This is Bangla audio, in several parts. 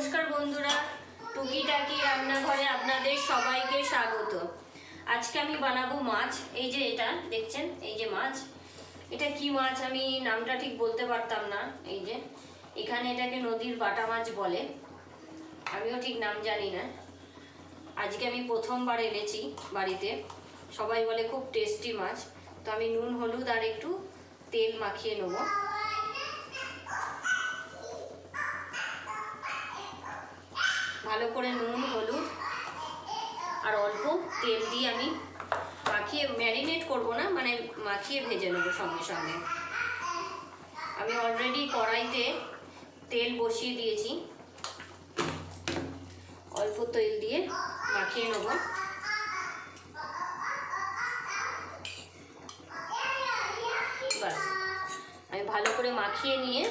নমস্কার বন্ধুরা, টুকিটাকি রান্নাঘরে আপনাদের সবাইকে স্বাগত। আজকে আমি বানাবো মাছ। এই যে এটা, দেখছেন? এই যে মাছ। এটা কি মাছ? আমি নামটা ঠিক বলতে পারতাম না। এই যে, এখানে এটাকে নদীর বাটা মাছ বলে। আমিও ঠিক নাম জানি না। আজকে আমি প্রথমবার এনেছি বাড়িতে। সবাই বলে খুব টেস্টি মাছ। তো আমি নুন, হলুদ আর একটু তেল মাখিয়ে নেব। ভালো করে নুন, হলুদ আর অল্প তেল দিয়ে আমি মাখিয়ে ম্যারিনেট করব না মানে মাখিয়ে ভেজে নেব সঙ্গে সঙ্গে। আমি অলরেডি কড়াইতে তেল বসিয়ে দিয়েছি। অল্প তেল দিয়ে মাখিয়ে নেব। আমি ভালো করে মাখিয়ে নিয়ে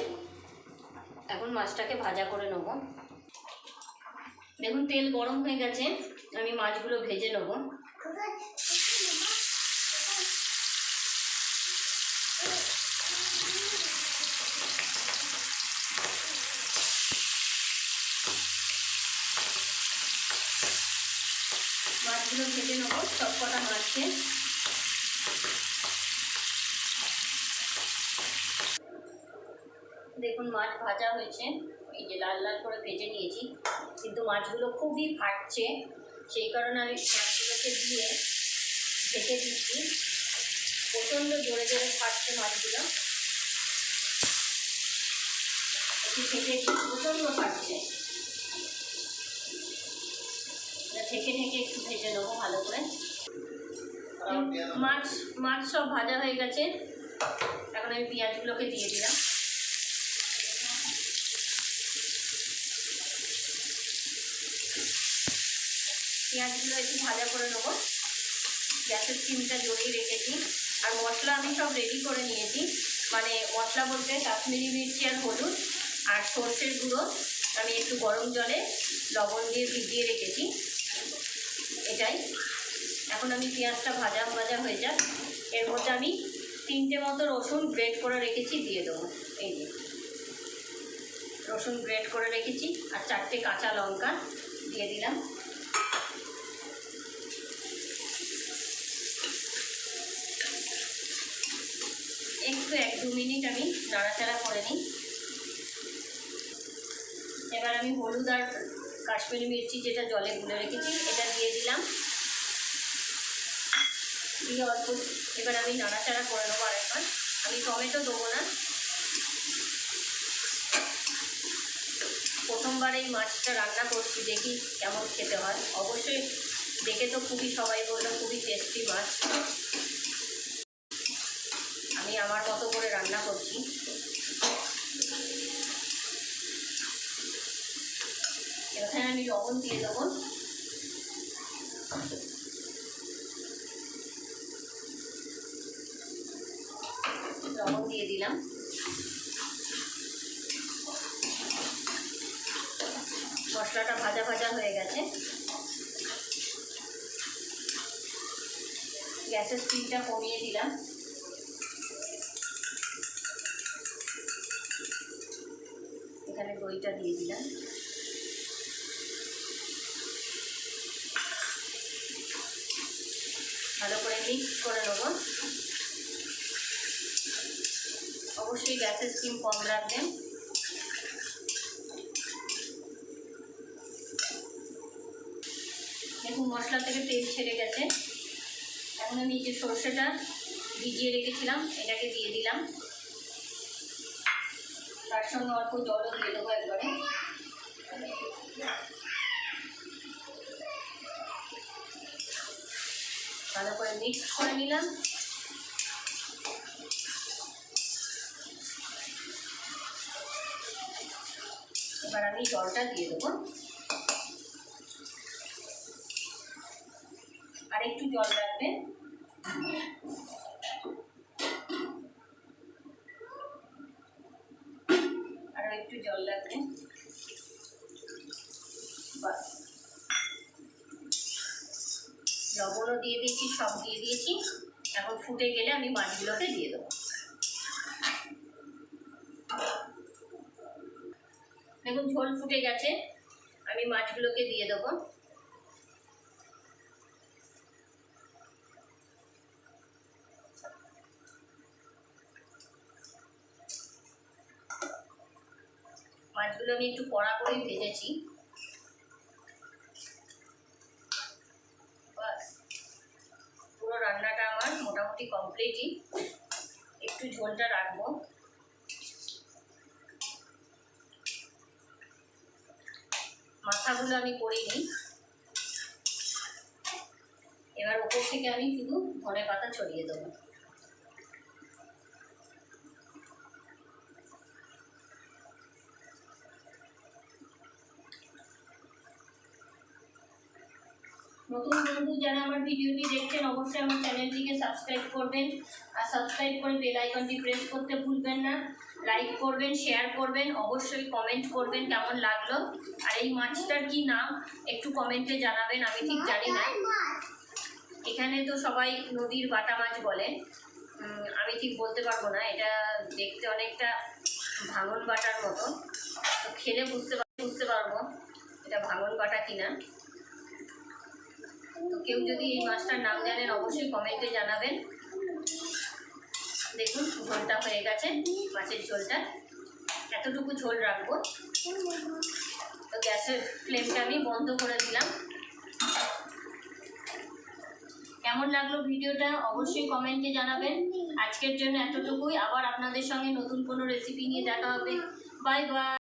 এখন মাছটাকে ভাজা করে নেব। দেখুন, তেল গরম হয়ে গেছে, আমি মাছগুলো ভেজে নেব। মাছগুলো ভেজে নেব, সব কটা মাছকে। দেখুন, মাছ ভাজা হয়েছে। এই যে লাল লাল করে ভেজে নিয়েছি কিন্তু মাছগুলো খুবই ফাটছে। সেই কারণে আমি মাছগুলোকে দিয়ে ঢেকে দিচ্ছি। প্রচণ্ড জোরে জোরে ফাটছে মাছগুলো। একটু ঢেকে দিচ্ছি প্রচণ্ড ফাটছে। ঢেকে ঢেকে একটু ভেজে নেব ভালো করে। মাছ মাছ সব ভাজা হয়ে গেছে। এখন আমি পেঁয়াজগুলোকে দিয়ে দিলাম। পেঁয়াজগুলো একটু ভাজা করে নেব। গ্যাসের সিমটা জড়িয়ে রেখেছি। আর মশলা আমি সব রেডি করে নিয়েছি। মানে মশলা বলতে কাশ্মীরি মির্চি আর হলুদ আর সর্ষের গুঁড়ো আমি একটু গরম জলে লবণ দিয়ে ভিজিয়ে রেখেছি। এটাই। এখন আমি পেঁয়াজটা ভাজা ভাজা হয়ে যাক। এর মধ্যে আমি তিনটে মতো রসুন গ্রেট করে রেখেছি, দিয়ে দেবো। এই যে। রসুন গ্রেট করে রেখেছি আর চারটে কাঁচা লঙ্কা দিয়ে দিলাম। একটু এক দু মিনিট আমি নাড়াচাড়া করে নিই। এবার আমি হলুদ আর কাশ্মীরি মির্চি যেটা জলে গুলে রেখেছি, এটা দিয়ে দিলাম। দিয়ে অল্প এবার আমি নাড়াচাড়া করে নেব আরেকবার। আমি টমেটো দেবো না প্রথমবার এই মাছটা রান্না করছি, দেখি কেমন খেতে হয়। অবশ্যই দেখে তো খুবই সবাই বলল, খুবই টেস্টি মাছ। আমি আমার মতো করে রান্না করছি। এখানে আমি লবণ দিয়ে দেবো। লবণ দিয়ে দিলাম। মশলাটা ভাজা ভাজা হয়ে গেছে। গ্যাসের স্পিডটা কমিয়ে দিলাম। এখানে দইটা দিয়ে দিলাম। ভালো করে মিক্স করে নেব। অবশ্যই গ্যাসের স্টিম কম রাখবেন। দেখুন, মশলা থেকে তেল ছেড়ে গেছে। এখন আমি যে সর্ষেটা ভিজিয়ে রেখেছিলাম, এটাকে দিয়ে দিলাম। তার সঙ্গে অল্প জলও দিয়ে দেবো একবারে। ভালো করে মিক্স করে নিলাম। এবার আমি জলটা দিয়ে দেবো আর একটু জল রাখবেন। আরও একটু জল লাগবে লবণও দিয়ে দিয়েছি সব দিয়ে দিয়েছি। এখন ফুটে গেলে আমি মাছগুলোকে দিয়ে দেবো। দেখুন, ঝোল ফুটে গেছে। আমি মাছগুলোকে দিয়ে দেবো। মাছগুলো আমি একটু কড়া করে ভেজেছি। পুরো রান্নাটা আমার মোটামুটি কমপ্লিটই একটু ঝোলটা রাখব। মাথাগুলো আমি করিনি। এবার ওপর থেকে আমি শুধু ধনে পাতা ছড়িয়ে দেবো। নতুন বন্ধু যারা আমার ভিডিওটি দেখছেন অবশ্যই আমার চ্যানেলটিকে সাবস্ক্রাইব করবেন। আর সাবস্ক্রাইব করে বেল আইকনটি প্রেস করতে ভুলবেন না। লাইক করবেন শেয়ার করবেন অবশ্যই কমেন্ট করবেন কেমন লাগল। আর এই মাছটার কি নাম একটু কমেন্টে জানাবেন আমি ঠিক জানি না। এখানে তো সবাই নদীর বাটা মাছ বলে। আমি ঠিক বলতে পারব না এটা দেখতে অনেকটা ভাঙন বাটার মতো। তো খেলে বুঝতে বুঝতে পারব এটা ভাঙন বাটা কিনা। কেউ যদি এই মাছটার নাম জানেন, অবশ্যই কমেন্টে জানাবেন। দেখুন, ঝোলটা হয়ে গেছে, মাছের ঝোলটা। এতটুকু ঝোল রাখব। তো গ্যাসের ফ্লেমটা আমি বন্ধ করে দিলাম। কেমন লাগল ভিডিওটা? অবশ্যই কমেন্টে জানাবেন। আজকের জন্য এতটুকুই। আবার আপনাদের সঙ্গে নতুন কোনো রেসিপি নিয়ে দেখা হবে। Bye bye